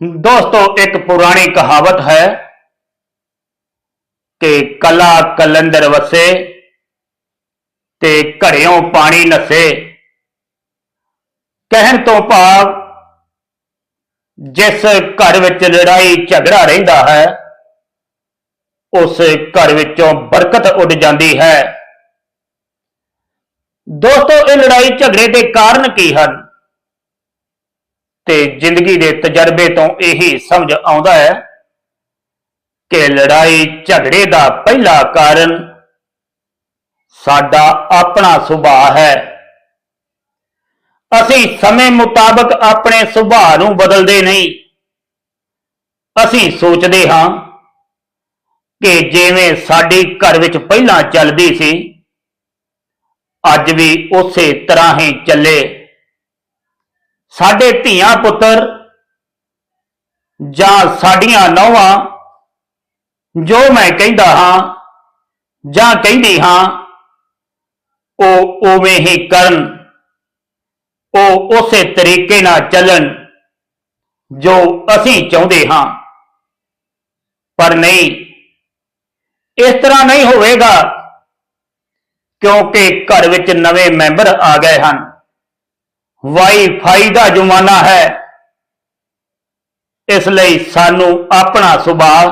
ਦੋਸਤੋ, ਇੱਕ ਪੁਰਾਣੀ ਕਹਾਵਤ ਹੈ ਕਿ ਕਲਾ ਕਲੰਦਰ ਵਸੇ ਤੇ ਘੜਿਓਂ ਪਾਣੀ ਨਸੇ। ਕਹਿਣ ਤੋਂ ਭਾਵ ਜਿਸ ਘਰ ਵਿੱਚ ਲੜਾਈ ਝਗੜਾ ਰਹਿੰਦਾ ਹੈ, ਉਸ ਘਰ ਵਿੱਚੋਂ ਬਰਕਤ ਉੱਡ ਜਾਂਦੀ ਹੈ। ਦੋਸਤੋ, ਇਹ ਲੜਾਈ ਝਗੜੇ ਦੇ ਕਾਰਨ ਕੀ ਹਨ? ਤੇ ਜ਼ਿੰਦਗੀ ਦੇ ਤਜਰਬੇ ਤੋਂ ਇਹੀ ਸਮਝ ਆਉਂਦਾ ਹੈ ਕਿ ਲੜਾਈ ਝਗੜੇ ਦਾ ਪਹਿਲਾ ਕਾਰਨ ਸਾਡਾ ਆਪਣਾ ਸੁਭਾਅ ਹੈ। ਅਸੀਂ ਸਮੇਂ ਮੁਤਾਬਕ ਆਪਣੇ ਸੁਭਾਅ ਨੂੰ ਬਦਲਦੇ ਨਹੀਂ। ਅਸੀਂ ਸੋਚਦੇ ਹਾਂ ਕਿ ਜਿਵੇਂ ਸਾਡੀ ਘਰ ਵਿੱਚ ਪਹਿਲਾਂ ਚੱਲਦੀ ਸੀ, ਅੱਜ ਵੀ ਉਸੇ ਤਰ੍ਹਾਂ ਹੀ ਚੱਲੇ। ਸਾਡੇ ਧੀਆਂ ਪੁੱਤਰ ਜਾਂ ਸਾਡੀਆਂ ਨੌਵਾਂ, ਜੋ ਮੈਂ ਕਹਿੰਦਾ ਹਾਂ ਜਾਂ ਕਹਿੰਦੀ ਹਾਂ, ਉਹ ਉਵੇਂ ਹੀ ਕਰਨ, ਉਹ ਉਸੇ ਤਰੀਕੇ ਨਾਲ ਚੱਲਣ ਜੋ ਅਸੀਂ ਚਾਹੁੰਦੇ ਹਾਂ। ਪਰ ਨਹੀਂ, ਇਸ ਤਰ੍ਹਾਂ ਨਹੀਂ ਹੋਵੇਗਾ ਕਿਉਂਕਿ ਘਰ ਵਿੱਚ ਨਵੇਂ ਮੈਂਬਰ ਆ ਗਏ ਹਨ। ਵਾਈਫਾਈ ਦਾ ਜ਼ਮਾਨਾ ਹੈ। ਇਸ ਲਈ ਸਾਨੂੰ ਆਪਣਾ ਸੁਭਾਅ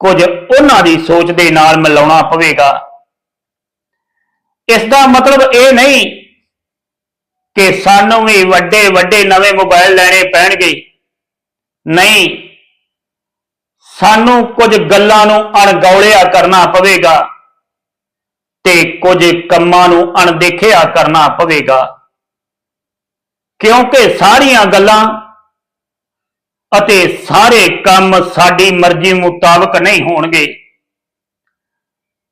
ਕੁਝ ਉਹਨਾਂ ਦੀ ਸੋਚ ਦੇ ਨਾਲ ਮਿਲਾਉਣਾ ਪਵੇਗਾ। ਇਸ ਦਾ ਮਤਲਬ ਇਹ ਨਹੀਂ ਕਿ ਸਾਨੂੰ ਵੀ ਵੱਡੇ ਵੱਡੇ ਨਵੇਂ ਮੋਬਾਈਲ ਲੈਣੇ ਪੈਣਗੇ। ਨਹੀਂ, ਸਾਨੂੰ ਕੁਝ ਗੱਲਾਂ ਨੂੰ ਅਣਗੌਲਿਆ ਕਰਨਾ ਪਵੇਗਾ ਤੇ ਕੁਝ ਕੰਮਾਂ ਨੂੰ ਅਣਦੇਖਿਆ ਕਰਨਾ ਪਵੇਗਾ। ਕਿਉਂਕਿ ਸਾਰੀਆਂ ਗੱਲਾਂ ਅਤੇ ਸਾਰੇ ਕੰਮ ਸਾਡੀ ਮਰਜ਼ੀ ਮੁਤਾਬਕ ਨਹੀਂ ਹੋਣਗੇ।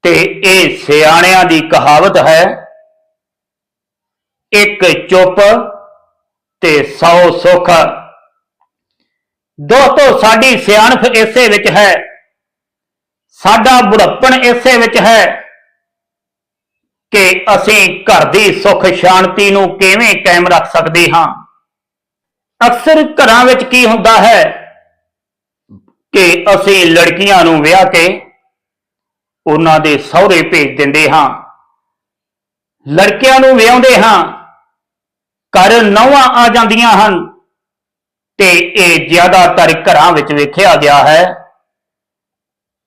ਤੇ ਇਹ ਸਿਆਣਿਆਂ ਦੀ ਕਹਾਵਤ ਹੈ, ਇੱਕ ਚੁੱਪ ਤੇ 100 ਸੁੱਖ। ਦੋਸਤੋ, ਸਾਡੀ ਸਿਆਣਪ ਇਸੇ ਵਿੱਚ ਹੈ, ਸਾਡਾ ਬੁਢੱਪਣ ਇਸੇ ਵਿੱਚ ਹੈ। ਕਿ ਅਸੀਂ ਘਰ ਦੀ ਸੁੱਖ ਸ਼ਾਂਤੀ ਨੂੰ ਕਿਵੇਂ ਕਾਇਮ ਰੱਖ ਸਕਦੇ ਹਾਂ? ਅਕਸਰ ਘਰਾਂ ਵਿੱਚ ਕੀ ਹੁੰਦਾ ਹੈ ਕਿ ਅਸੀਂ ਲੜਕੀਆਂ ਨੂੰ ਵਿਆਹ ਕੇ ਉਹਨਾਂ ਦੇ ਸਹੁਰੇ ਭੇਜ ਦਿੰਦੇ ਹਾਂ। ਲੜਕਿਆਂ ਨੂੰ ਵਿਆਹੁੰਦੇ ਹਾਂ। ਘਰ ਨੌਵਾਂ ਆ ਜਾਂਦੀਆਂ ਹਨ ਤੇ ਇਹ ਜ਼ਿਆਦਾਤਰ ਘਰਾਂ ਵਿੱਚ ਵੇਖਿਆ ਗਿਆ ਹੈ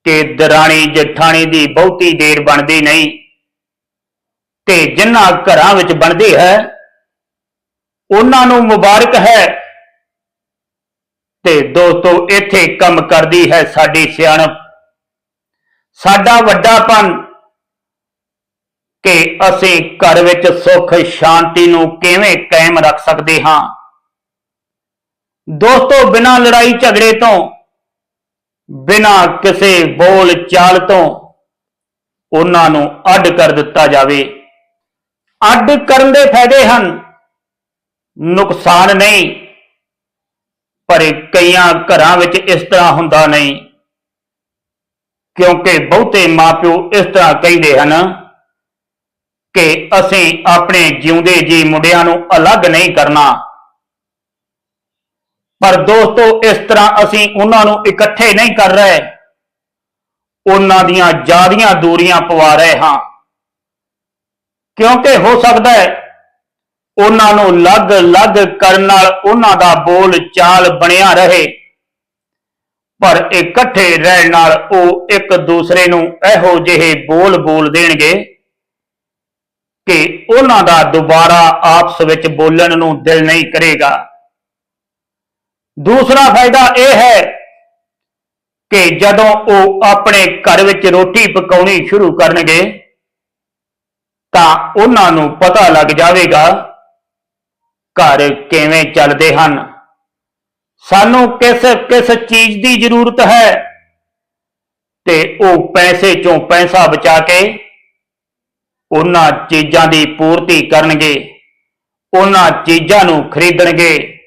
ਕਿ ਦਰਾਣੀ ਜਠਾਣੀ ਦੀ ਬਹੁਤੀ ਦੇਰ ਬਣਦੀ ਨਹੀਂ। ਤੇ ਜਿਨ੍ਹਾਂ ਘਰਾਂ ਵਿੱਚ ਬਣਦੀ ਹੈ। ਉਹਨਾਂ ਨੂੰ ਮੁਬਾਰਕ ਹੈ। ਤੇ ਦੋਸਤੋ, ਇੱਥੇ ਕੰਮ ਕਰਦੀ ਹੈ ਸਾਡੀ ਸਿਆਣਪ। ਸਾਡਾ ਵੱਡਾਪਨ ਕਿ ਅਸੀਂ ਘਰ ਵਿੱਚ ਸੁੱਖ, ਸ਼ਾਂਤੀ ਨੂੰ ਕਿਵੇਂ ਕਾਇਮ ਰੱਖ ਸਕਦੇ ਹਾਂ। ਦੋਸਤੋ, ਬਿਨਾਂ ਲੜਾਈ ਝਗੜੇ ਤੋਂ, ਬਿਨਾਂ ਕਿਸੇ ਬੋਲ ਚਾਲ ਤੋਂ, ਉਹਨਾਂ ਨੂੰ ਅੱਡ ਕਰ ਦਿੱਤਾ ਜਾਵੇ। ਅੱਡ ਕਰਨ ਦੇ ਫਾਇਦੇ ਹਨ। ਨੁਕਸਾਨ ਨਹੀਂ, ਪਰ ਕਈਆਂ ਘਰਾਂ ਵਿੱਚ ਇਸ ਤਰ੍ਹਾਂ ਹੁੰਦਾ ਨਹੀਂ। ਕਿਉਂਕਿ ਬਹੁਤੇ ਮਾਪਿਓ ਇਸ ਤਰ੍ਹਾਂ ਕਹਿੰਦੇ ਹਨ ਕਿ ਅਸੀਂ ਆਪਣੇ ਜਿਉਂਦੇ ਜੀ ਮੁੰਡਿਆਂ ਨੂੰ ਅਲੱਗ ਨਹੀਂ ਕਰਨਾ। ਪਰ ਦੋਸਤੋ, ਇਸ ਤਰ੍ਹਾਂ ਅਸੀਂ ਉਹਨਾਂ ਨੂੰ ਇਕੱਠੇ ਨਹੀਂ ਕਰ ਰਹੇ। ਉਹਨਾਂ ਦੀਆਂ ਜਿਆਦੀਆਂ ਦੂਰੀਆਂ ਪਵਾ ਰਹੇ ਹਾਂ। ਕਿਉਂਕਿ ਹੋ ਸਕਦਾ ਹੈ ਉਹਨਾਂ ਨੂੰ ਲੱਗ-ਲੱਗ ਕਰਨ ਨਾਲ ਉਹਨਾਂ ਦਾ ਬੋਲ ਚਾਲ ਬਣਿਆ ਰਹੇ। ਪਰ ਇਕੱਠੇ ਰਹਿਣ ਨਾਲ ਉਹ ਇੱਕ ਦੂਸਰੇ ਨੂੰ ਇਹੋ ਜਿਹੇ ਬੋਲ ਬੋਲ ਦੇਣਗੇ ਕਿ ਉਹਨਾਂ ਦਾ ਦੁਬਾਰਾ ਆਪਸ ਵਿੱਚ ਬੋਲਣ ਨੂੰ ਦਿਲ ਨਹੀਂ ਕਰੇਗਾ। ਦੂਸਰਾ ਫਾਇਦਾ ਇਹ ਹੈ ਕਿ ਜਦੋਂ ਉਹ ਆਪਣੇ ਘਰ ਵਿੱਚ ਰੋਟੀ ਪਕਾਉਣੀ ਸ਼ੁਰੂ ਕਰਨਗੇ ਤਾਂ ਉਹਨਾਂ ਨੂੰ ਪਤਾ ਲੱਗ ਜਾਵੇਗਾ ਘਰ ਕਿਵੇਂ ਚੱਲਦੇ ਹਨ। ਸਾਨੂੰ ਕਿਸ ਕਿਸ ਚੀਜ਼ ਦੀ ਜ਼ਰੂਰਤ ਹੈ? ਤੇ ਉਹ ਪੈਸੇ ਚੋਂ ਪੈਸਾ ਬਚਾ ਕੇ ਉਹਨਾਂ ਚੀਜ਼ਾਂ ਦੀ ਪੂਰਤੀ ਕਰਨਗੇ, ਉਹਨਾਂ ਚੀਜ਼ਾਂ ਨੂੰ ਖਰੀਦਣਗੇ।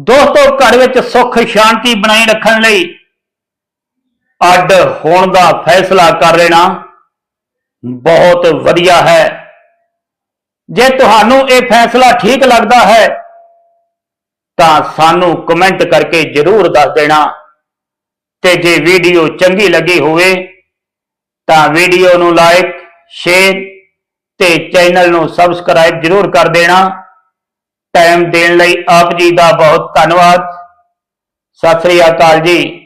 ਦੋਸਤੋ, ਘਰ ਵਿੱਚ ਸੁੱਖ, ਸ਼ਾਂਤੀ ਬਣਾਈ ਰੱਖਣ ਲਈ ਅੱਡ ਹੋਣ ਦਾ ਫੈਸਲਾ ਕਰ ਲੈਣਾ ਬਹੁਤ ਵਧੀਆ ਹੈ। ਜੇ ਤੁਹਾਨੂੰ ਇਹ ਫੈਸਲਾ ਠੀਕ ਲੱਗਦਾ ਹੈ, ਤਾਂ ਸਾਨੂੰ ਕਮੈਂਟ ਕਰਕੇ ਜਰੂਰ ਦੱਸ ਦੇਣਾ। ਤੇ ਜੇ ਵੀਡੀਓ ਚੰਗੀ ਲੱਗੀ ਹੋਵੇ, ਤਾਂ ਵੀਡੀਓ ਨੂੰ ਲਾਈਕ, ਸ਼ੇਅਰ ਤੇ ਚੈਨਲ ਨੂੰ ਸਬਸਕ੍ਰਾਈਬ ਜਰੂਰ ਕਰ ਦੇਣਾ। ਟਾਈਮ ਦੇਣ ਲਈ ਆਪ ਜੀ ਦਾ ਬਹੁਤ ਧੰਨਵਾਦ। ਸਤਿ ਸ੍ਰੀ ਅਕਾਲ ਜੀ।